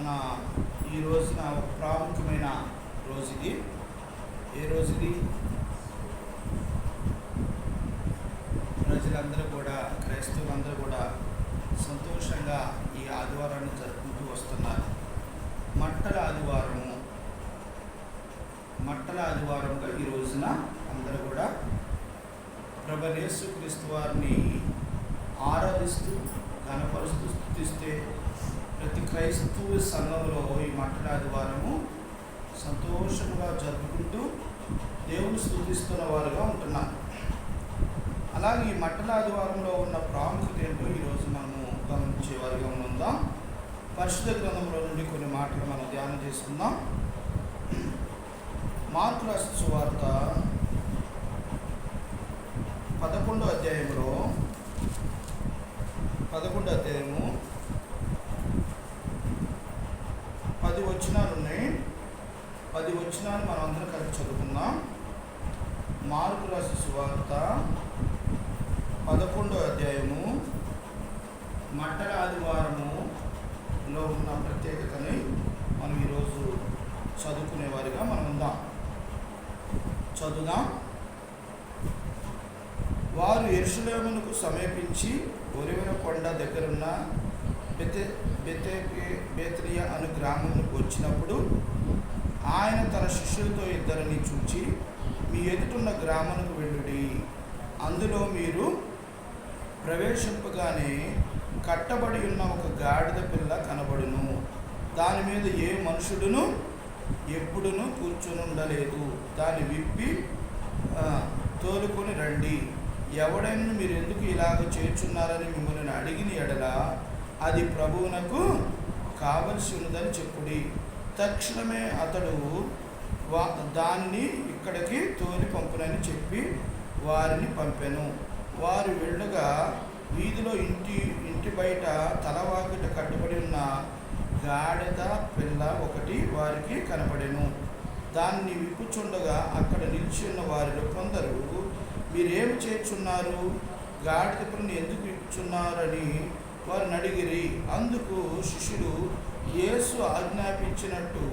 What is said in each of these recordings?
మన ఈ రోజున ఒక ప్రాముఖ్యమైన రోజు ఇది ఏ రోజు ఇది ప్రజలందరూ కూడా క్రైస్తవులందరూ కూడా సంతోషంగా ఈ ఆదివారాన్ని జరుపుకుంటూ వస్తున్నారు. మట్టల ఆదివారము మట్టల ఆదివారంగా ఈ రోజున అందరూ కూడా ప్రభనేసు క్రీస్తు వారిని ఆరాధిస్తూ కనపరుస్తూ స్థుతిస్తే ప్రతి క్రైస్తవ సంఘంలో ఈ మట్టల ఆదివారము సంతోషంగా జరుపుకుంటూ దేవుని స్థుతిస్తున్న వారుగా ఉంటున్నారు అలాగే ఈ మట్టల ఆదివారంలో ఉన్న ప్రాముఖ్యత ఏంటో ఈరోజు మనము గమనించే వారిగా ఉందాం. పరిశుద్ధ గ్రంథంలో నుండి కొన్ని మాటలు మనం ధ్యానం చేసుకుందాం. మార్కు రాసిన సువార్త పదకొండో అధ్యాయంలో పదకొండో అధ్యాయము పది వచనాలు ఉన్నాయి వచనాన్ని మనం అందరం కలిసి చదువుకుందాం. మార్కు రాసి సువార్త పదకొండో అధ్యాయము మట్టల ఆదివారములో ఉన్న ప్రత్యేకతని మనం ఈరోజు చదువుకునేవారిగా మనం ఉందాం. చదువుదాం. వారు ఎరుసలేమునకు సమీపించి ఒరివెన కొండ దగ్గరున్న బెతే బెతే బేత్రియా అను గ్రామమునకు వచ్చినప్పుడు ఆయన తన శిష్యులతో ఇద్దరిని చూచి మీ ఎదుటున్న గ్రామమునకు వెళ్ళుడి. అందులో మీరు ప్రవేశింపగానే కట్టబడి ఉన్న ఒక గాడిద పిల్ల కనబడును. దాని మీద ఏ మనుషుడును ఎప్పుడును కూర్చుని ఉండలేదు దాన్ని విప్పి తోలుకొని రండి. ఎవడైనా మీరు ఎందుకు ఇలాగ చేర్చున్నారని మిమ్మల్ని అడిగిన ఎడల అది ప్రభువునకు కావలసి ఉన్నదని చెప్పుడి. తక్షణమే అతడు వా దాన్ని ఇక్కడికి తోలి పంపునని చెప్పి వారిని పంపెను. వారు వెళ్ళగా వీధిలో ఇంటి ఇంటి బయట తలవాకిట కట్టుబడి ఉన్న గాడిద పిల్ల ఒకటి వారికి కనపడెను. దాన్ని విప్పుచుండగా అక్కడ నిలిచి ఉన్న వారిలో కొందరు మీరేమి చేర్చున్నారు గాడిద పిల్లని ఎందుకు ఇచ్చున్నారని వారిని అడిగిరి. అందుకు శిష్యులు యేసు ఆజ్ఞాపించినట్టు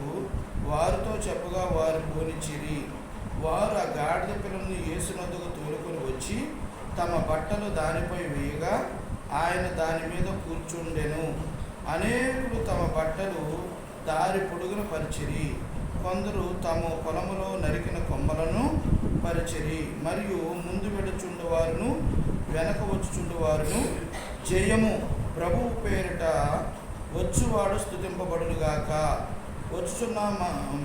వారితో చెప్పగా వారు పోనిచ్చిరి. వారు ఆ గాడిద పిల్లలను యేసు నందుకు తోలుకొని వచ్చి తమ బట్టలు దానిపై వేయగా ఆయన దాని మీద కూర్చుండెను. అనేకులు తమ బట్టలు దారి పొడుగున పరిచిరి. కొందరు తమ పొలములో నరికిన కొమ్మలను పరిచిరి. మరియు ముందు వెడుచుండు వారును వెనక వచ్చుచుండు వారును జయము ప్రభువు పేరిట వచ్చువాడు స్థుతింపబడునుగాక వచ్చుచున్న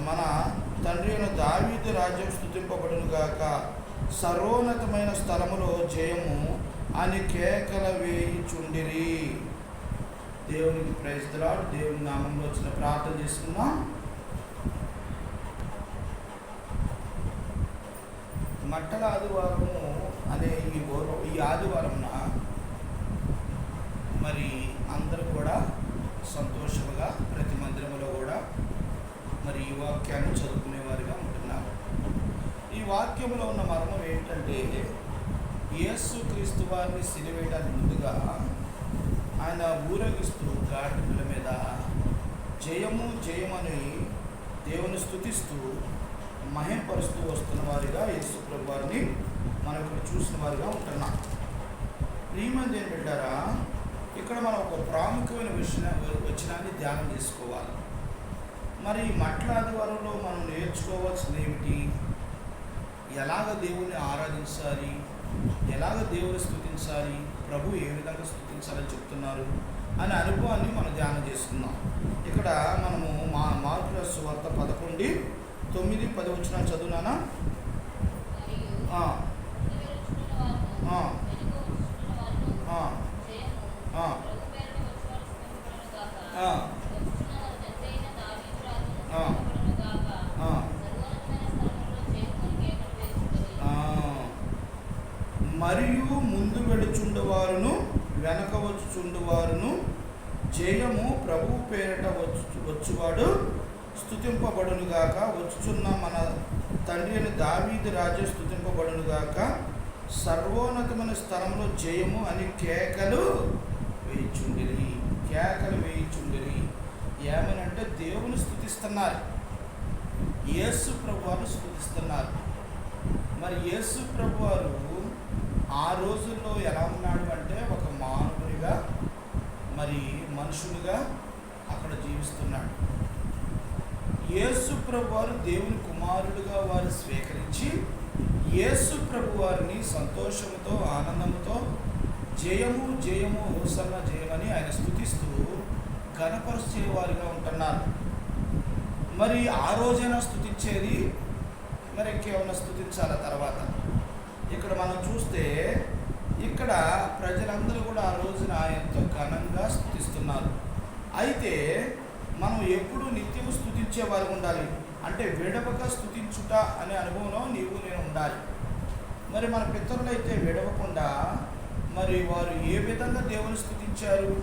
మన తండ్రి అయిన దావీదు రాజ్యం స్థుతింపబడునుగాక సర్వోన్నతమైన స్థలములో జయము అని కేకల వేయుచుండిరి. దేవునికి ప్రైజ్లాడు దేవుని నామంలో వచ్చిన ప్రార్థన చేసుకున్నాం మట్టల ఆదివారము అనే ఈ ఓ- ఈ ఆదివారం మరి అందరూ కూడా సంతోషముగా ప్రతి మందిరంలో కూడా మరి ఈ వాక్యాన్ని చదువుకునేవారిగా ఉంటున్నారు ఈ వాక్యంలో ఉన్న మర్మం ఏంటంటే యేసు క్రీస్తు వారిని సిలివేయడానికి ముందుగా ఆయన ఊరేగిస్తూ గాడిపుల మీద జయము జయమని దేవుని స్థుతిస్తూ మహింపరుస్తూ వస్తున్న వారిగా యేసు ప్రభు వారిని మనం ఇక్కడ చూసిన వారిగా ఉంటున్నాం. ప్రియమంది ఏం పెట్టారా ఇక్కడ మనం ఒక ప్రాముఖ్యమైన విషయం వచ్చినాన్ని ధ్యానం చేసుకోవాలి. మరి మట్ల ఆదివారంలో మనం నేర్చుకోవాల్సింది ఏమిటి? ఎలాగ దేవుని ఆరాధించాలి? ఎలాగ దేవుని స్థుతించాలి ప్రభు ఏ విధంగా స్థుతించాలని చెప్తున్నారు? అనే అనుభవాన్ని మనం ధ్యానం చేసుకుందాం. ఇక్కడ మనము మా మార్పుల సువార్త పదకొండు తొమ్మిది పది వచ్చిన చదువునానా ఆ, ఆ, ఆ, ఆ, ఆ, ఆ, ఆ. ఆ, మరియు ముందు వెడుచుండువారును వెనక వచ్చుచుండువారును జయము ప్రభు పేరిట వచ్చు వచ్చువాడు స్థుతింపబడునుగాక వచ్చుచున్న మన తండ్రి అని దావీదు రాజు స్థుతింపబడునుగాక సర్వోన్నతమైన స్థలంలో జయము అని కేకలు వేయిచుండిరి కేకలు వేయిచుండిరి ఏమనంటే స్థుతిస్తున్నారు యేసు ప్రభు వారు స్థుతిస్తున్నారు మరి యేసు ప్రభు వారు ఆ రోజుల్లో ఎలా ఉన్నాడు అంటే ఒక మానవునిగా మరి మనుషునిగా అక్కడ జీవిస్తున్నాడు. యేసు ప్రభు వారు దేవుని కుమారుడుగా వారు స్వీకరించి యేసు ప్రభు వారిని సంతోషంతో ఆనందంతో జయము జయము హోసన్న జయమని ఆయన స్థుతిస్తూ ఘనపరిచేవారుగా వారిగా ఉంటున్నారు. మరి ఆ రోజైనా స్థుతించేది మరి ఇంకేమైనా స్థుతించాల తర్వాత? ఇక్కడ మనం చూస్తే ఇక్కడ ప్రజలందరూ కూడా ఆ రోజున ఎంతో ఘనంగా స్థుతిస్తున్నారు. అయితే మనం ఎప్పుడు నిత్యం స్థుతించే వారు ఉండాలి. అంటే విడవక స్థుతించుట అనే అనుభవంలో నీవు నేను ఉండాలి. మరి మన పితరులైతే విడవకుండా మరి వారు ఏ విధంగా దేవుని స్థుతించారు?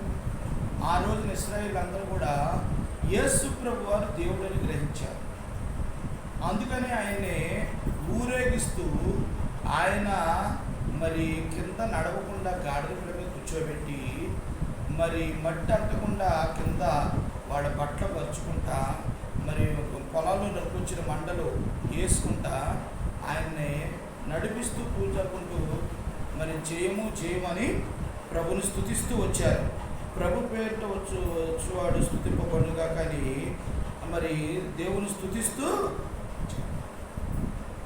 ఆ రోజున ఇస్రాయిల్ అందరూ కూడా యేసు ప్రభు వారు దేవుడిని గ్రహించారు. అందుకనే ఆయన్ని ఊరేగిస్తూ ఆయన మరి కింద నడవకుండా గాడిద మీద కూర్చోబెట్టి మరి మట్టి అంటకుండా కింద వాళ్ళ బట్టలు పరుచుకుంటా మరి పొలాల్లో నడిపించిన మండలు వేసుకుంటా ఆయన్ని నడిపిస్తూ పూజకుంటూ మరి జయము జయమని ప్రభుని స్థుతిస్తూ వచ్చారు. ప్రభు పేరుతో వచ్చు వచ్చేవాడు స్థుతింపబడుగా కానీ మరి దేవుని స్థుతిస్తూ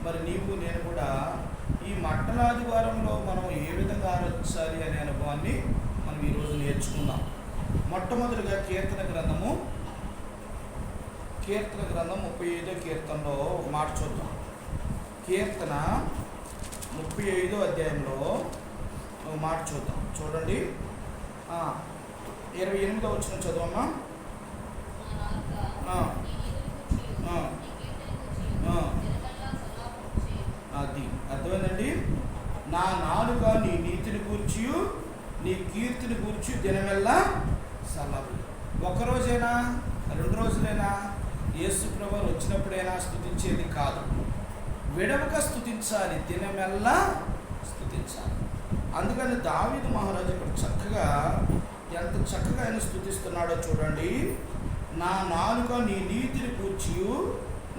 మరి నీవు నేను కూడా ఈ మట్టలాది మనం ఏ విధంగా ఆలోచించాలి అనే అనుభవాన్ని మనం ఈరోజు నేర్చుకుందాం. మొట్టమొదటిగా కీర్తన గ్రంథము కీర్తన గ్రంథం ముప్పై ఐదో కీర్తనలో ఒక మాట చూద్దాం. కీర్తన ముప్పై ఐదో అధ్యాయంలో ఒక మాట చూద్దాం. చూడండి. ఇరవై ఎనిమిదో వచ్చిన చదువమ్మా ఆ. ఆ. ఆ. అది అర్థమైందండి నా నాలుక నీ నీతిని కూర్చి నీ కీర్తిని కూర్చి దినమెల్లా సలహు ఒకరోజైనా రెండు రోజులైనా యేసు ప్రభు వచ్చినప్పుడైనా స్థుతించేది కాదు. విడవక స్థుతించాలి దినమెల్లా స్థుతించాలి అందుకని దావిద మహారాజు ఇక్కడ చక్కగా ఎంత చక్కగా ఆయన స్థుతిస్తున్నాడో చూడండి. నా నాలుక నీ నీతిని కూర్చి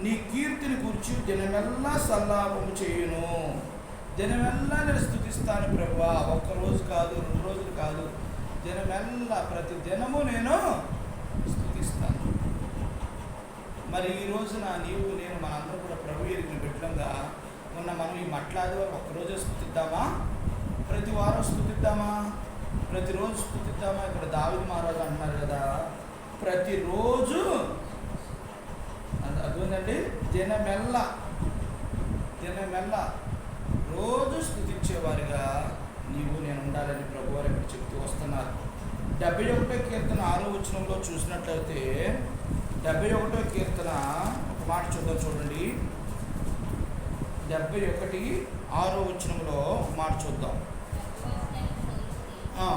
నీ కీర్తిని కూర్చి దినమెల్లా సల్లాపము చేయును. జనమెల్లా నేను స్థుతిస్తాను ప్రభా. ఒక్క రోజు కాదు రెండు రోజులు కాదు. జనమెల్లా ప్రతి దినము నేను స్థుతిస్తాను. మరి ఈ రోజున నీవు నేను మనందరం కూడా ప్రభు ఎరిగిన బిడ్డంగా ఉన్న మనం ఈ మట్లాది ఒక్కరోజే స్థుతిద్దామా? ప్రతి వారం స్థుతిద్దామా? ప్రతిరోజు స్థుతిద్దామా? ఇక్కడ దావిది మహారాజు అంటున్నారు కదా. ప్రతిరోజు అది అర్థమైందండి దినమెల్ల దినమెల్ల రోజు స్థుతించేవారిగా నీవు నేను ఉండాలని ప్రభు వారు ఇక్కడ చెప్తూ వస్తున్నారు. డెబ్బై ఒకటో కీర్తన ఆరో వచనంలో చూసినట్లయితే డెబ్బై ఒకటో కీర్తన ఒక మాట చూద్దాం చూడండి. డెబ్బై ఒకటి ఆరో వచనంలో ఒక మాట చూద్దాం ఆ,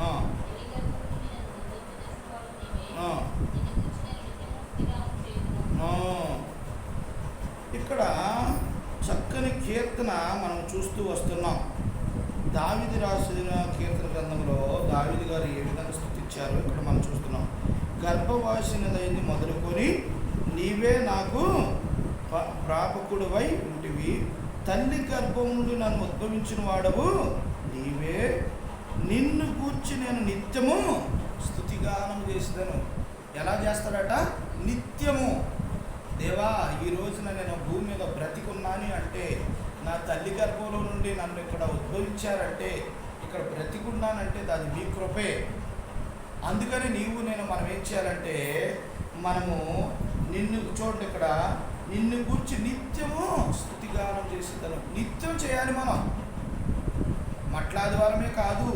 ఆ, ఆ. ఆ. ఇక్కడ చక్కని కీర్తన మనం చూస్తూ వస్తున్నాం. దావిది రాసిన కీర్తన గ్రంథంలో దావిది గారు ఏ విధంగా స్థుతించారో ఇక్కడ మనం చూస్తున్నాం. గర్భవాసినదైంది మొదలుకొని నీవే నాకు ప్రాపకుడువై ప్రాపకుడివై ఉంటివి. తల్లి గర్భం నుండి నన్ను ఉద్భవించిన వాడవు. నీవే నిన్ను కూర్చి నేను నిత్యము స్థుతిగానం చేసేదను. ఎలా చేస్తాడట నిత్యము. దేవా ఈ రోజున నేను భూమి మీద బ్రతికున్నాను అంటే నా తల్లి గర్భంలో నుండి నన్ను ఇక్కడ ఉద్భవించారంటే ఇక్కడ బ్రతికున్నానంటే అది మీ కృపే. అందుకని నీవు నేను మనం ఏం చేయాలంటే మనము నిన్ను చూడండి ఇక్కడ నిన్ను గురించి నిత్యము స్థుతిగానం చేసేదాను నిత్యం చేయాలి మనం. మట్లాదివారమే కాదు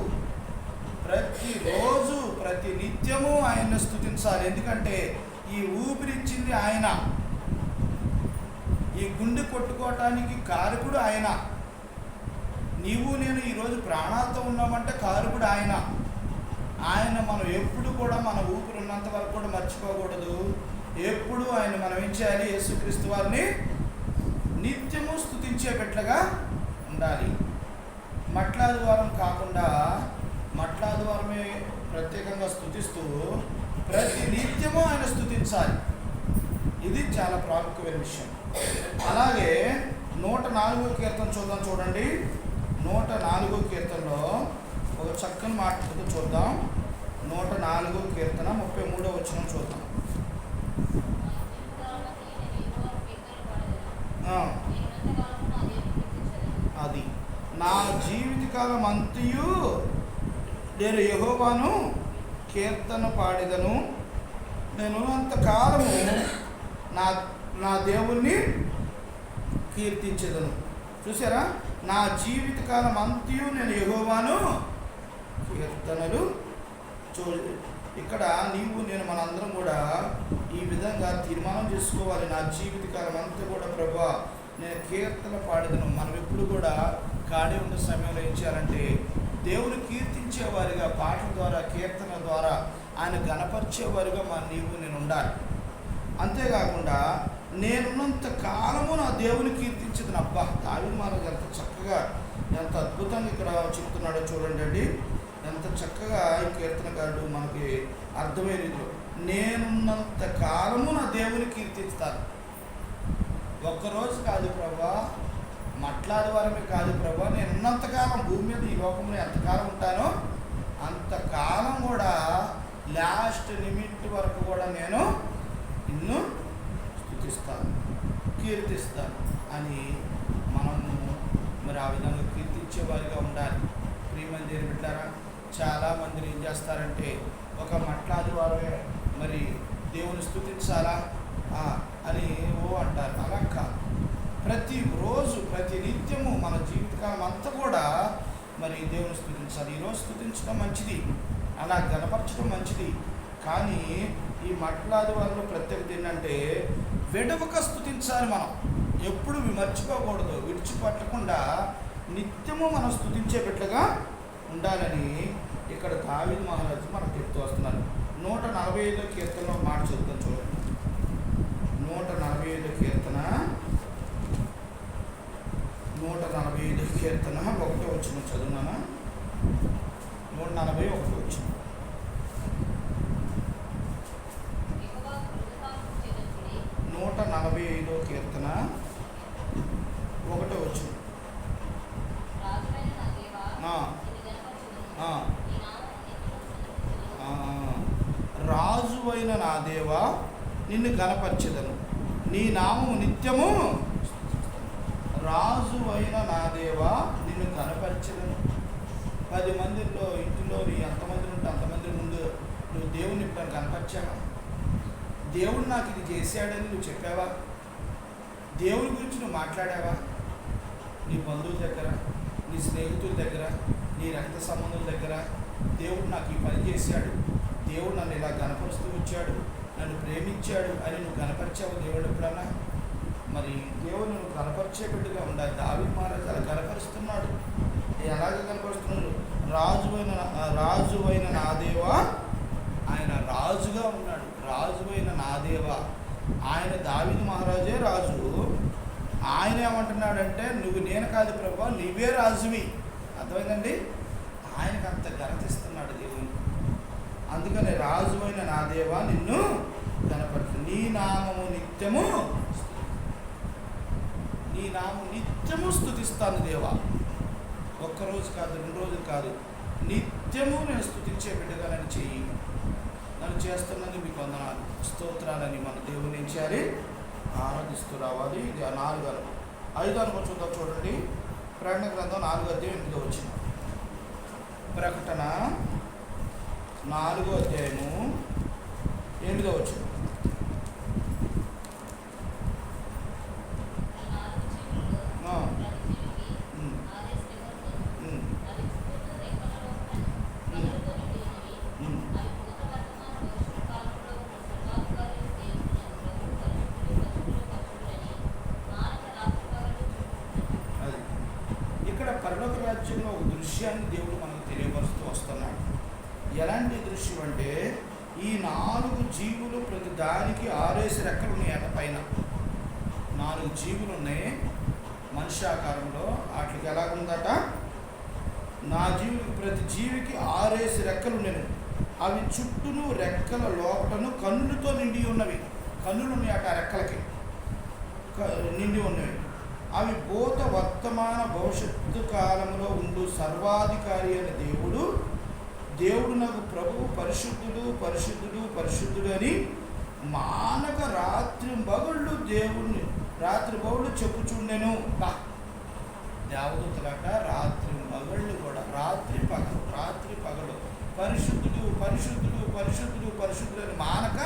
ప్రతిరోజు ప్రతి నిత్యము ఆయన్ని స్థుతించాలి. ఎందుకంటే ఈ ఊపిరిచ్చింది ఆయన. ఈ గుండె కొట్టుకోవటానికి కారకుడు ఆయన. నీవు నేను ఈరోజు ప్రాణాలతో ఉన్నామంటే కారకుడు ఆయన. ఆయన మనం ఎప్పుడు కూడా మన ఊపిరి ఉన్నంత వరకు కూడా మర్చిపోకూడదు. ఎప్పుడు ఆయన మనం ఏం చేయాలి? యేసుక్రీస్తు వారిని నిత్యము స్థుతించే పెట్లగా ఉండాలి. మట్లాదివారం కాకుండా మట్లాదివారమే ప్రత్యేకంగా స్థుతిస్తూ ప్రతి నిత్యము ఆయన స్థుతించాలి ఇది చాలా ప్రాముఖ్యమైన విషయం. అలాగే నూట నాలుగో కీర్తన చూద్దాం చూడండి. నూట నాలుగో కీర్తనలో ఒక చక్కని మాట చూద్దాం. నూట నాలుగో కీర్తన ముప్పై మూడో వచ్చిన చూద్దాం. అది. నా జీవితకాలం అంతయు నేను యహోవాను కీర్తన పాడిదను. నేను అంతకాలము నా నా దేవుణ్ణి కీర్తించేదను. చూసారా నా జీవితకాలం అంత్యు నేను ఎగోవాను కీర్తనలు చూ ఇక్కడ నీవు నేను మనందరం కూడా ఈ విధంగా తీర్మానం చేసుకోవాలి. నా జీవితకాలం అంతా కూడా ప్రభా నేను కీర్తన పాడేదను. మనం ఎప్పుడు కూడా ఖాళీ ఉన్న సమయంలో ఏం చేయాలంటే దేవుని కీర్తించేవారిగా పాటల ద్వారా కీర్తన ద్వారా ఆయన గణపరిచేవారిగా మన నీవు నేను ఉండాలి. అంతేకాకుండా నేనున్నంత కాలము నా దేవుని కీర్తించింది. అబ్బా దావి మహారాజు ఎంత చక్కగా ఎంత అద్భుతంగా ఇక్కడ చెప్తున్నాడో చూడండి అండి. ఎంత చక్కగా ఈ కీర్తనకారుడు మనకి అర్థమైన రీతిలో నేనున్నంత కాలము నా దేవుని కీర్తిస్తాను. ఒక్కరోజు కాదు ప్రభా మట్లాది వారమే కాదు ప్రభా నేను ఉన్నంతకాలం భూమి మీద ఈ లోకంలో ఎంతకాలం ఉంటానో అంతకాలం కూడా లాస్ట్ లిమిట్ వరకు కూడా నేను నిన్ను స్థుతిస్తాను కీర్తిస్తాను అని మనము మరి ఆ విధంగా కీర్తించే వారిగా ఉండాలి. ప్రియమంది దేని బిడ్డారా చాలా మంది ఏం చేస్తారంటే ఒక మట్లాది వారే మరి దేవుని స్థుతించాలా? ఆ, అని ఓ అంటారు. అలా కాదు. ప్రతి రోజు ప్రతి నిత్యము మన జీవితకాలం అంతా కూడా మరి దేవుని స్థుతించాలి. ఈరోజు స్థుతించడం మంచిది. అలా గనపరచడం మంచిది. కానీ ఈ మట్లాది వాళ్ళు ప్రత్యేకత ఏంటంటే విడవక స్థుతించాలి మనం. ఎప్పుడు మర్చిపోకూడదు. విడిచిపెట్టకుండా నిత్యము మనం స్థుతించే బిడ్డగా ఉండాలని ఇక్కడ దావిద్ మహారాజు మనకు చెప్తూ వస్తున్నారు. నూట నలభై ఐదో కీర్తనలో మాట చెప్తాను చూడండి నూట నలభై ఐదో కీర్తన. నూట నలభై ఐదో కీర్తన. ఒకటో వచ్చిన చదువునా నూట నలభై ఒకటో వచ్చిన నూట నలభై ఐదో కీర్తన ఒకటో వచ్చిన ఆ, ఆ, ఆ, రాజువైన నా దేవా నిన్ను గనపరచెదను. నీ నామము నిత్యము రాజు అయిన నా దేవా నిన్ను కనపరచదను పది మందిలో ఇంటిలో నీ ఎంతమంది ఉంటే అంతమంది ముందు నువ్వు దేవుని ఇప్పుడు కనపరిచావా దేవుడు నాకు ఇది చేశాడని నువ్వు చెప్పావా? దేవుని గురించి నువ్వు మాట్లాడావా? నీ బంధువుల దగ్గర నీ స్నేహితుల దగ్గర నీ రక్త సంబంధుల దగ్గర దేవుడు నాకు ఈ పని చేశాడు. దేవుడు నన్ను ఇలా కనపరుస్తూ వచ్చాడు. నన్ను ప్రేమించాడు అని నువ్వు కనపరిచావు దేవుడు ఎప్పుడన్నా? మరి దేవుడు నువ్వు కనపరిచే బిడ్డగా ఉండాలి. దావి మహారాజు అలా కనపరుస్తున్నాడు. ఎలాగ కనపరుస్తున్నాడు? రాజువైన అయిన రాజువైన నా దేవా ఆయన రాజుగా ఉన్నాడు. రాజువైన నా దేవా. ఆయన దావిది మహారాజే రాజు. ఆయన ఏమంటున్నాడంటే నువ్వు నేను కాదు ప్రభా నువ్వే రాజువి. అర్థమైందండి? ఆయనకు అంత ఘనతిస్తున్నాడు దేవుని అందుకని రాజువైన నా దేవా నిన్ను నామము నిత్యము. నీ నామం నిత్యము స్థుతిస్తాను దేవా. ఒక్కరోజు కాదు రెండు రోజులు కాదు. నిత్యము నేను స్థుతించే బిడ్డగాలని నన్ను చెయ్యి నన్ను చేస్తున్నందుకు మీకు వందనాలు. స్తోత్రాలని మన దేవుని చేయాలి? ఆరాధిస్తూ రావాలి. ఇది నాలుగు అనుభవం. ఐదు అనుభవం చూద్దాం చూడండి. ప్రకటన గ్రంథం నాలుగో అధ్యాయం ఎనిమిదో వచ్చింది ప్రకటన నాలుగో అధ్యాయము ఎనిమిదో వచ్చింది పరలోక రాజ్యంలో ఒక దృశ్యాన్ని దేవుడు మనకు తెలియపరుస్తూ వస్తున్నాడు. ఎలాంటి దృశ్యం అంటే ఈ నాలుగు జీవులు ప్రతి దానికి ఆరేసి రెక్కలు ఉన్నాయి పైన. నాలుగు జీవులు ఉన్నాయి మనిషి ఆకారంలో. వాటికి ఎలాగుందట? నా జీవికి ప్రతి జీవికి ఆరేసి రెక్కలు నేను అవి చుట్టూను రెక్కల లోపటను కన్నులతో నిండి ఉన్నవి. కన్నులు ఉన్నాయి అట రెక్కలకి. నిండి ఉన్నవి. అవి భూత వర్తమాన భవిష్యత్తు కాలంలో ఉండు సర్వాధికారి అయిన దేవుడు. దేవుడు నాకు ప్రభువు పరిశుద్ధుడు పరిశుద్ధుడు పరిశుద్ధుడు అని మానక రాత్రి మగుళ్ళు దేవుణ్ణి రాత్రి బగుళ్ళు చెప్పుచుండెను. దేవదూతలాట రాత్రి మగళ్ళు కూడా రాత్రి పగలు రాత్రి పగలు. పరిశుద్ధుడు పరిశుద్ధుడు పరిశుద్ధుడు పరిశుద్ధుడు అని మానక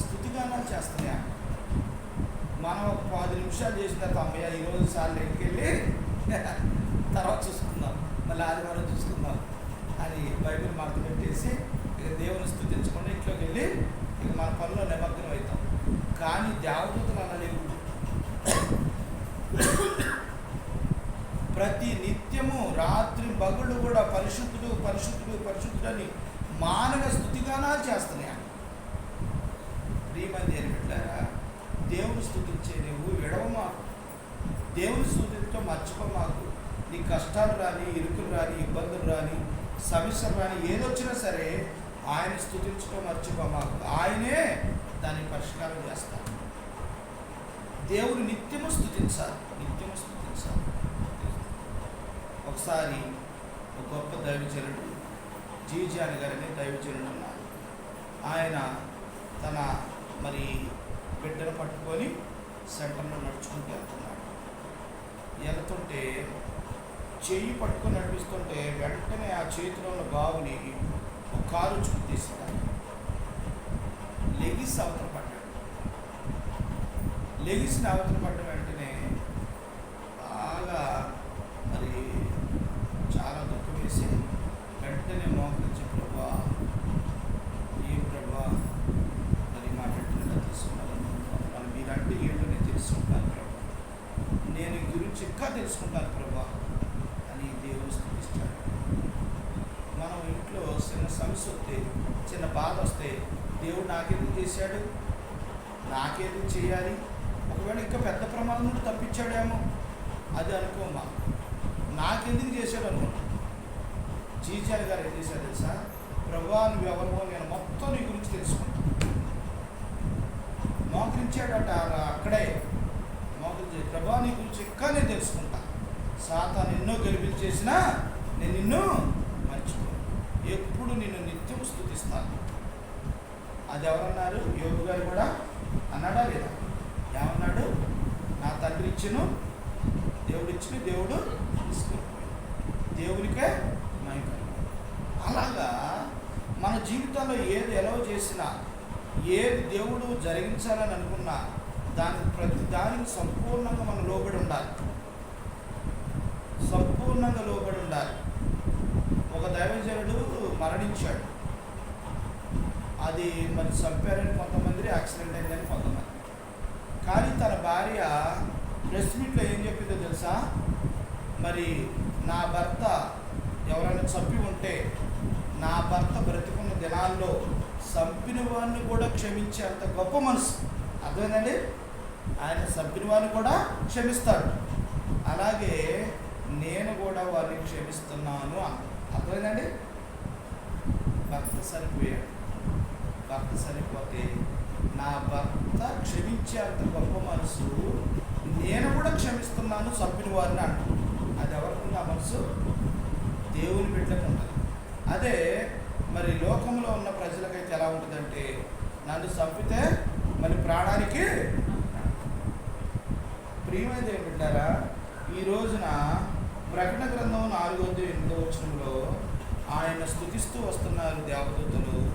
స్థుతిగానాలు చేస్తున్నాయా మనం ఒక పది నిమిషాలు చేసిన తర్వాత అమ్మయ్య ఈరోజు సార్లు ఇంటికెళ్ళి తర్వాత చూసుకుందాం. మళ్ళీ ఆదివారం చూసుకుందాం అని బైబిల్ మార్పు పెట్టేసి ఇక దేవుని స్థుతించకుండా ఇంట్లోకి వెళ్ళి ఇక మన పనిలో నిమగ్నం అవుతాం. కానీ దేవదూతలు అలా లేవు. ప్రతి నిత్యము రాత్రి పగుళ్ళు కూడా పరిశుద్ధుడు పరిశుద్ధుడు పరిశుద్ధుడు అని మానవ స్థుతిగానాలు చేస్తున్నాయి. ప్రియమంది ఏమిట్లారా దేవుని స్థుతి దేవుని సూచనతో మర్చిపో మాకు నీ కష్టాలు రాని ఇరుకులు రాని ఇబ్బందులు రాని సమస్యలు రాని ఏదొచ్చినా సరే ఆయన స్థుతించడం మర్చిపో మాకు ఆయనే దాన్ని పరిష్కారం చేస్తాడు. దేవుడు నిత్యము స్థుతించాలి. నిత్యము స్థుతించాలి. ఒకసారి ఒక గొప్ప దైవజనుడు జీజాని గారని దైవజనుడు ఉన్నారు ఆయన తన మరి బిడ్డను పట్టుకొని సెంటర్లో నడుచుకుంటూ వెళ్తున్నారు. వెళ్తుంటే చెయ్యి పట్టుకొని నడిపిస్తుంటే వెంటనే ఆ చేతిలో ఉన్న బావుని ఒక కారు చుట్టూ తీసినాడు లెగిసి అవతల పడ్డాడు. లెగిసిన అవతల పడ్డాడు వెంటనే బాగా మరి చాలా దుఃఖం వేసి వెంటనే మోకరించి ప్రభా ఏ ప్రభా మరి మాట్లాడుతున్నా తెలుసుకున్నాను మనం మీరంటే ఏంటో నేను తెలుసుకుంటాను ప్రభా నేను ఈ గురించి ఇంకా తెలుసుకుంటారు ప్రభా అని దేవుని స్థుతిస్తాడు. మనం ఇంట్లో చిన్న సమస్య వస్తే చిన్న బాధ వస్తే దేవుడు నాకెందుకు చేశాడు? నాకేందుకు చేయాలి? ఒకవేళ ఇంకా పెద్ద ప్రమాదం నుండి తప్పించాడేమో. అది అనుకోమా నాకెందుకు చేశాడు అనుకున్నా జీజాని గారు ఏం చేశారు తెలుసా? ప్రభా నువ్వు ఎవరో నేను మొత్తం నీ గురించి తెలుసుకుంటాను మోకరించాడట అలా అక్కడే. ప్రభా నీ గురించి ఇంకా నేను తెలుసుకుంటా. సాతాను ఎన్నో గెలిపిలు చేసినా నేను నిన్ను మర్చిపో ఎప్పుడు నిన్ను నిత్యం స్థుతిస్తాను. అది ఎవరన్నారు? యోగు గారు కూడా అన్నాడా లేదా? ఏమన్నాడు? నా తండ్రి ఇచ్చును దేవుడు ఇచ్చిన దేవుడు తీసుకెళ్ళిపోయాడు దేవునికే మహిమ. అలాగా మన జీవితంలో ఏది ఎలా చేసినా ఏది దేవుడు జరిగించాలని అనుకున్నా దాని ప్రతి దానికి సంపూర్ణంగా మనం లోబడి ఉండాలి. సంపూర్ణంగా లోబడి ఉండాలి. ఒక దైవజనుడు మరణించాడు. అది మరి చంపారని కొంతమంది యాక్సిడెంట్ అయిందని కొంతమంది. కానీ తన భార్య ప్రెస్ మీట్లో ఏం చెప్పిందో తెలుసా? మరి నా భర్త ఎవరైనా చంపి ఉంటే నా భర్త బ్రతికున్న దినాల్లో చంపిన వాడిని కూడా క్షమించే అంత గొప్ప మనసు. అర్థమైందండి? ఆయన సభ్యుని వారిని కూడా క్షమిస్తాడు. అలాగే నేను కూడా వారిని క్షమిస్తున్నాను అర్థమైందండి? భర్త సరిపోయాడు. భర్త సరిపోతే నా భర్త క్షమించే అంత గొప్ప మనసు నేను కూడా క్షమిస్తున్నాను సభ్యుని వారిని అంట. అది ఎవరికి ఆ మనసు? దేవుని బిడ్డకు ఉంటుంది అదే మరి లోకంలో ఉన్న ప్రజలకైతే ఎలా ఉంటుందంటే నన్ను చంపితే మరి ప్రాణానికి ప్రియమైన బిడ్డారా ఈ రోజున ప్రకటన గ్రంథం నాలుగో ఎనిమిదో వచనంలో ఆయన స్థుతిస్తూ వస్తున్నారు దేవదూతలు.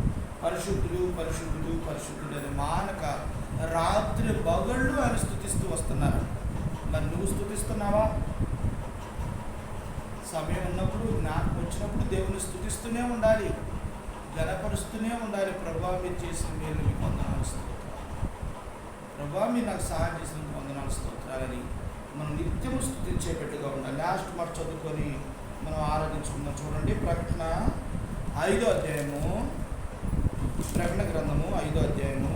పరిశుద్ధుడు పరిశుద్ధుడు పరిశుద్ధుడు అని మానక రాత్రి బగళ్ళు ఆయన స్థుతిస్తూ వస్తున్నారు. మరి నువ్వు స్థుతిస్తున్నావా సమయం ఉన్నప్పుడు జ్ఞానం వచ్చినప్పుడు దేవుని స్థుతిస్తూనే ఉండాలి. గనపరుస్తూనే ఉండాలి. ప్రభా మీరు చేసిన మేలు మీకు వందనాలు స్తోత్రాలు మీరు నాకు సహాయం చేసిన స్తోత్రాలని మనం నిత్యం స్థుతించేటట్టుగా ఉండాలి. లాస్ట్ మాట చదువుకొని మనం ఆరాధించుకుందాం. చూడండి ప్రకటన ఐదో అధ్యాయము ప్రకటన గ్రంథము ఐదో అధ్యాయము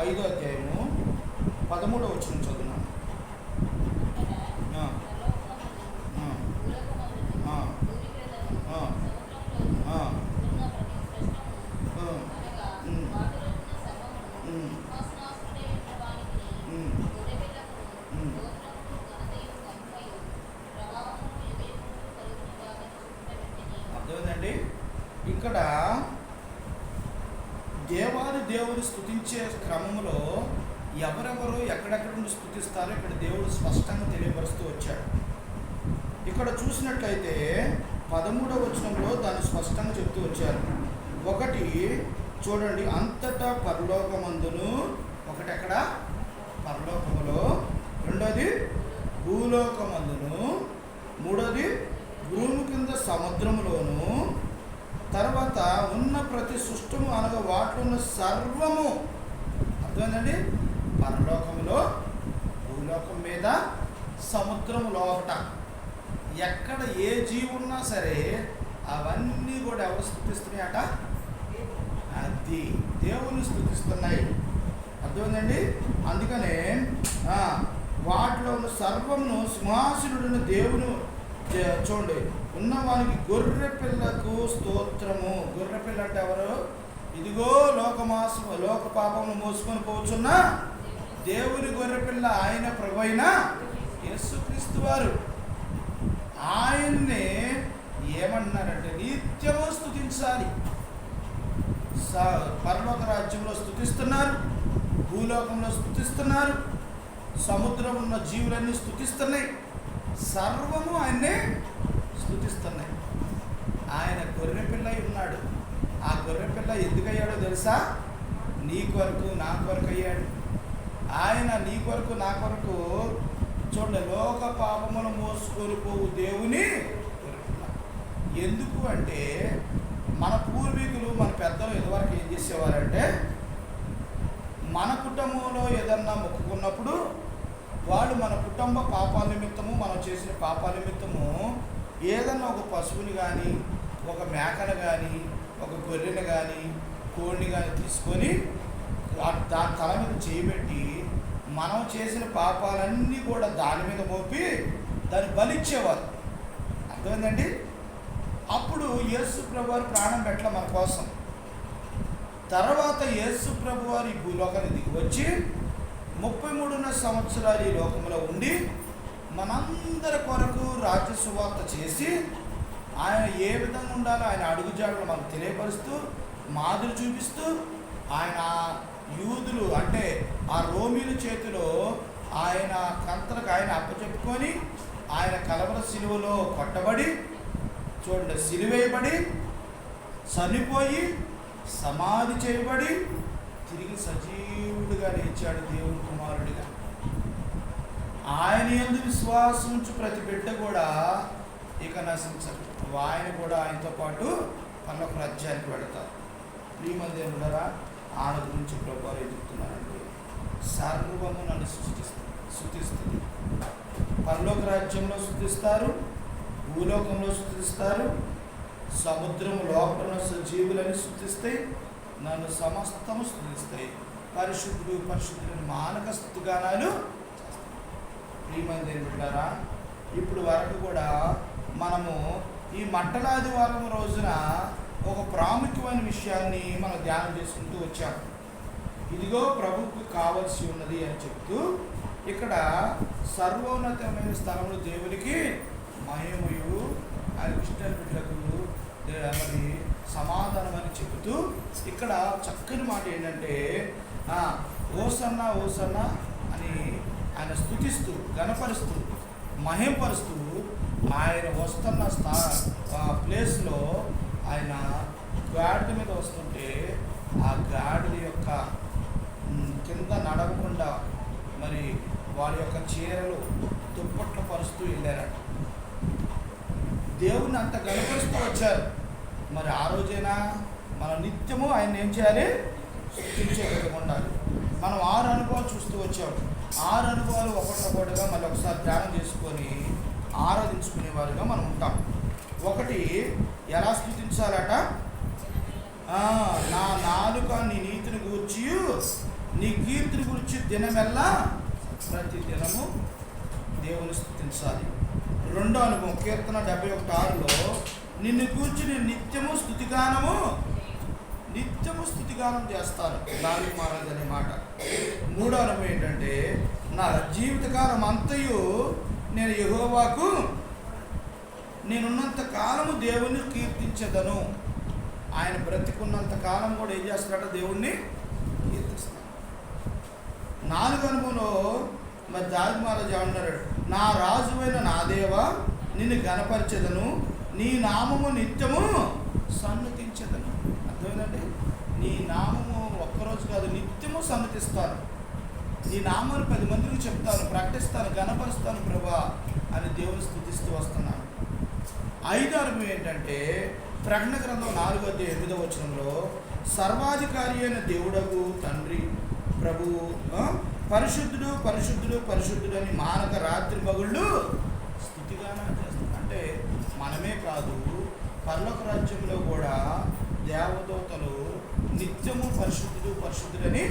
ఐదో అధ్యాయము పదమూడవ వచ్చిన చదువునా ఆ, ఆ, ఆ, ఇక్కడ దేవాది దేవుడు స్తుతించే క్రమంలో ఎవరెవరు ఎక్కడెక్కడ నుండి స్తుతిస్తారో ఇక్కడ దేవుడు స్పష్టంగా తెలియపరుస్తూ వచ్చాడు ఇక్కడ చూసినట్లయితే పదమూడవ వచనంలో దాన్ని స్పష్టంగా చెప్తూ వచ్చారు ఒకటి చూడండి అంతటా పరలోకమందును ఒకటి ఎక్కడ పరలోకములో రెండోది భూలోకమందును మూడోది భూమి కింద సముద్రములోను తర్వాత ఉన్న ప్రతి సృష్టము అనగా వాటిలో ఉన్న సర్వము. అర్థమైందండి? పరలోకంలో భూలోకం మీద సముద్రం లోపట ఎక్కడ ఏ జీవున్నా ఉన్నా సరే అవన్నీ కూడా ఎవరు స్థుతిస్తున్నాయట అది దేవుని స్థుతిస్తున్నాయి అర్థమైందండి? అందుకనే వాటిలో ఉన్న సర్వమును సింహాసనుడిన దేవుని చూడండి. ఉన్నవానికి గొర్రె పిల్లకు స్తోత్రము. గొర్రె పిల్ల అంటే ఎవరు? ఇదిగో లోకమాస లోక పాపమును మోసుకొని పోచున్న దేవుని గొర్రె పిల్ల ఆయన ప్రభువైన యేసుక్రీస్తు వారు. ఆయన్నే ఏమన్నారంటే నిత్యము స్థుతించాలి స- పరలోక రాజ్యంలో స్థుతిస్తున్నారు భూలోకంలో స్థుతిస్తున్నారు సముద్రం ఉన్న జీవులన్నీ స్థుతిస్తున్నాయి సర్వము ఆయన్నే స్థుతిస్తున్నాయి ఆయన గొర్రెపిల్ల అయి ఉన్నాడు. ఆ గొర్రెపిల్ల ఎందుకయ్యాడో తెలుసా? నీ కొరకు నా కొరకు అయ్యాడు. ఆయన నీ కొరకు నా కొరకు చూడండి లోక పాపమును మోసుకొని పోవు దేవుని ఎందుకు అంటే మన పూర్వీకులు మన పెద్దలు ఇదివరకు ఏం చేసేవారంటే మన కుటుంబంలో ఏదన్నా మొక్కుకున్నప్పుడు వాళ్ళు మన కుటుంబ పాపాల నిమిత్తము మనం చేసిన పాపాల నిమిత్తము ఏదన్నా ఒక పశువుని కానీ ఒక మేకను కానీ ఒక గొర్రెను కానీ కోడిని కానీ తీసుకొని దాని తల మీద చేయబెట్టి మనం చేసిన పాపాలన్నీ కూడా దాని మీద మోపి దాన్ని బలిచ్చేవారు అర్థమైందండి? అప్పుడు యేసు ప్రభు వారు ప్రాణం పెట్టల మన కోసం? తర్వాత యేసు ప్రభు వారు ఈ భూలోకానికి దిగి వచ్చి ముప్పై మూడున్నర సంవత్సరాలు ఈ లోకంలో ఉండి మనందరి కొరకు రాజ్య సువార్త చేసి ఆయన ఏ విధంగా ఉండాలో ఆయన అడుగుజాడలు మనకు తెలియపరుస్తూ మాదిరి చూపిస్తూ ఆయన యూదులు అంటే ఆ రోమిల చేతిలో ఆయన కంతలకు ఆయన అప్పచెప్పుకొని ఆయన కలవర శిలువలో కొట్టబడి చూడండి సిలువేయబడి చనిపోయి సమాధి చేయబడి తిరిగి సజీవుడిగా లేచాడు దేవుడు. ఆయన ఎందు విశ్వాసం ఉంచు ప్రతి బిడ్డ కూడా ఇక నశించరు. ఆయన కూడా ఆయనతో పాటు పర్లోక రాజ్యానికి వెళతారు ప్రియమందేవులరా ఆయన గురించి ప్రభావం ఏం సర్వము నన్ను సృష్టిస్తుంది. శృతిస్తుంది పరలోక రాజ్యంలో శృతిస్తారు భూలోకంలో శృతిస్తారు సముద్రం లోపల జీవులని సజీవులని శృతిస్తాయి నన్ను సమస్తము శృతిస్తాయి పరిశుద్ధుడు పరిశుద్ధుని మానక స్థుతిగానాలు ప్రియమైన బిడ్డారా ఇప్పుడు వరకు కూడా మనము ఈ మట్టలాదివారం రోజున ఒక ప్రాముఖ్యమైన విషయాన్ని మనం ధ్యానం చేసుకుంటూ వచ్చాం. ఇదిగో ప్రభువుకు కావలసి ఉన్నది అని చెప్తూ ఇక్కడ సర్వోన్నతమైన స్థలంలో దేవునికి మహిమయు ఆయన కృష్ణ బిడ్డలకు మరి సమాధానం అని చెబుతూ ఇక్కడ చక్కని మాట ఏంటంటే ఓసన్న ఓసన్న అని ఆయన స్థుతిస్తూ గణపరుస్తూ మహింపరుస్తూ ఆయన వస్తున్న స్థా ఆ ప్లేస్లో ఆయన గాడిద మీద వస్తుంటే ఆ గాడిద యొక్క కింద నడవకుండా మరి వారి యొక్క చీరలు దుప్పట్లు పరుస్తూ వెళ్ళారట. దేవుని అంత గణపరుస్తూ వచ్చారు. మరి ఆ రోజైనా మనం నిత్యము ఆయన ఏం చేయాలి? సృష్టించే ఉండాలి. మనం ఆరు అనుభవాలు చూస్తూ వచ్చాము. ఆరు అనుభవాలు ఒకటొకటిగా మళ్ళీ ఒకసారి ధ్యానం చేసుకొని ఆరాధించుకునే వారుగా మనం ఉంటాం. ఒకటి ఎలా స్థుతించాలట? నా నాలుక నీ నీతిని గూర్చి నీ కీర్తిని గురించి దినమెల్లా ప్రతి దినము దేవుని స్థుతించాలి. రెండో అనుభవం కీర్తన డెబ్బై ఒకటి ఆరులో నిన్ను కూర్చి నేను నిత్యము స్థుతిగానము నిత్యము స్థుతిగానం చేస్తాను దాని మహారాజ్ అనే మాట. మూడో అనుభవం ఏంటంటే నా జీవితకాలం అంతయు నేను యహోవాకు నేనున్నంత కాలము దేవుణ్ణి కీర్తించదను. ఆయన బ్రతికున్నంత కాలం కూడా ఏం చేస్తున్నాడో దేవుణ్ణి కీర్తిస్తాను నాలుగు అనుభవంలో మరి దావి మహారాజు ఏమన్నాడు నా రాజువైన నా దేవ నిన్ను గణపరిచెదను నీ నామము నిత్యము సన్నతించదను నీ నామము ఒక్కరోజు కాదు నిత్యము సమ్మతిస్తాను నీ నామాన్ని పది మందికి చెప్తాను ప్రకటిస్తాను గణపరుస్తాను ప్రభా అని దేవుని స్థుతిస్తూ వస్తున్నాను. ఐదు అనుభవం ఏంటంటే ప్రకటన గ్రంథం నాలుగో అధ్యాయం ఎనిమిదో వచనంలో సర్వాధికారి అయిన దేవుడకు తండ్రి ప్రభువు పరిశుద్ధుడు పరిశుద్ధుడు పరిశుద్ధుడు అని మానక రాత్రి మగుళ్ళు స్థుతిగానం చేస్తాం అంటే మనమే కాదు పర్లోక రాజ్యంలో కూడా దేవదూతలు నిత్యము పరిశుద్ధుడు పరిశుద్ధుడని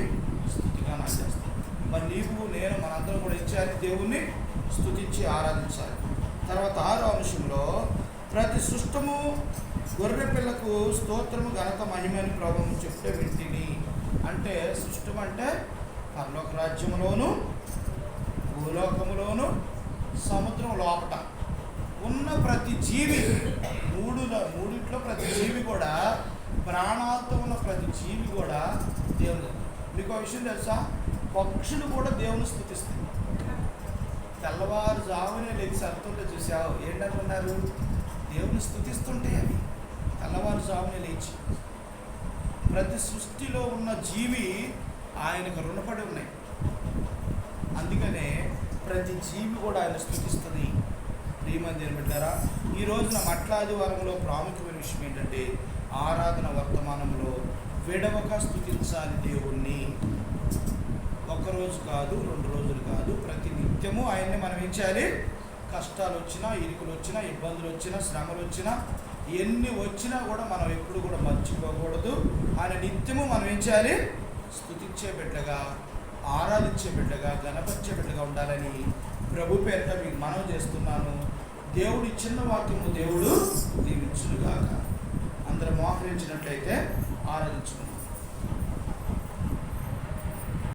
స్థుతిగా చేస్తారు మరి నీవు నేను మనందరం కూడా ఇచ్చారి దేవుణ్ణి స్థుతించి ఆరాధించాలి. తర్వాత ఆరో అంశంలో ప్రతి సృష్టము గొర్రె పిల్లకు స్తోత్రము ఘనత మహిమని ప్రభావం చెప్తే వింటిని అంటే సృష్టం అంటే పరలోక రాజ్యములోను భూలోకములోను సముద్రం లోపట ఉన్న ప్రతి జీవి మూడు మూడిట్లో ప్రతి జీవి కూడా ప్రాణాలతో ఉన్న ప్రతి జీవి కూడా దేవుని. మీకు ఒక విషయం తెలుసా? పక్షులు కూడా దేవుని తెల్లవారు జామునే లేచి అర్థంలో చూసావు ఏంటనుకున్నారు? దేవుని స్థుతిస్తుంటే అవి. తెల్లవారుజామునే లేచి. ప్రతి సృష్టిలో ఉన్న జీవి ఆయనకు రుణపడి ఉన్నాయి. అందుకనే ప్రతి జీవి కూడా ఆయన స్థుతిస్తుంది. ప్రియమందిరం పెట్టారా ఈ రోజున మట్లాదివారంలో ప్రాముఖ్యమైన విషయం ఏంటంటే ఆరాధన వర్తమానంలో విడవక స్థుతించాలి దేవుణ్ణి. ఒక్కరోజు కాదు రెండు రోజులు కాదు ప్రతి నిత్యము ఆయన్ని మనం ఏం చేయాలి? కష్టాలు వచ్చినా ఇరుకులు వచ్చినా ఇబ్బందులు వచ్చినా శ్రమలు వచ్చినా ఎన్ని వచ్చినా కూడా మనం ఎప్పుడు కూడా మర్చిపోకూడదు. ఆయన నిత్యము మనం ఏం చేయాలి? స్థుతించే బిడ్డగా ఆరాధించే బిడ్డగా గణపరిచే బిడ్డగా ఉండాలని ప్రభు పేరిట మీకు మనం చేస్తున్నాను. దేవుడి చిన్న వాక్యము దేవుడు దీవించునుగాక. అందరూ మోహరించినట్లయితే ఆరాధించుకుందాం.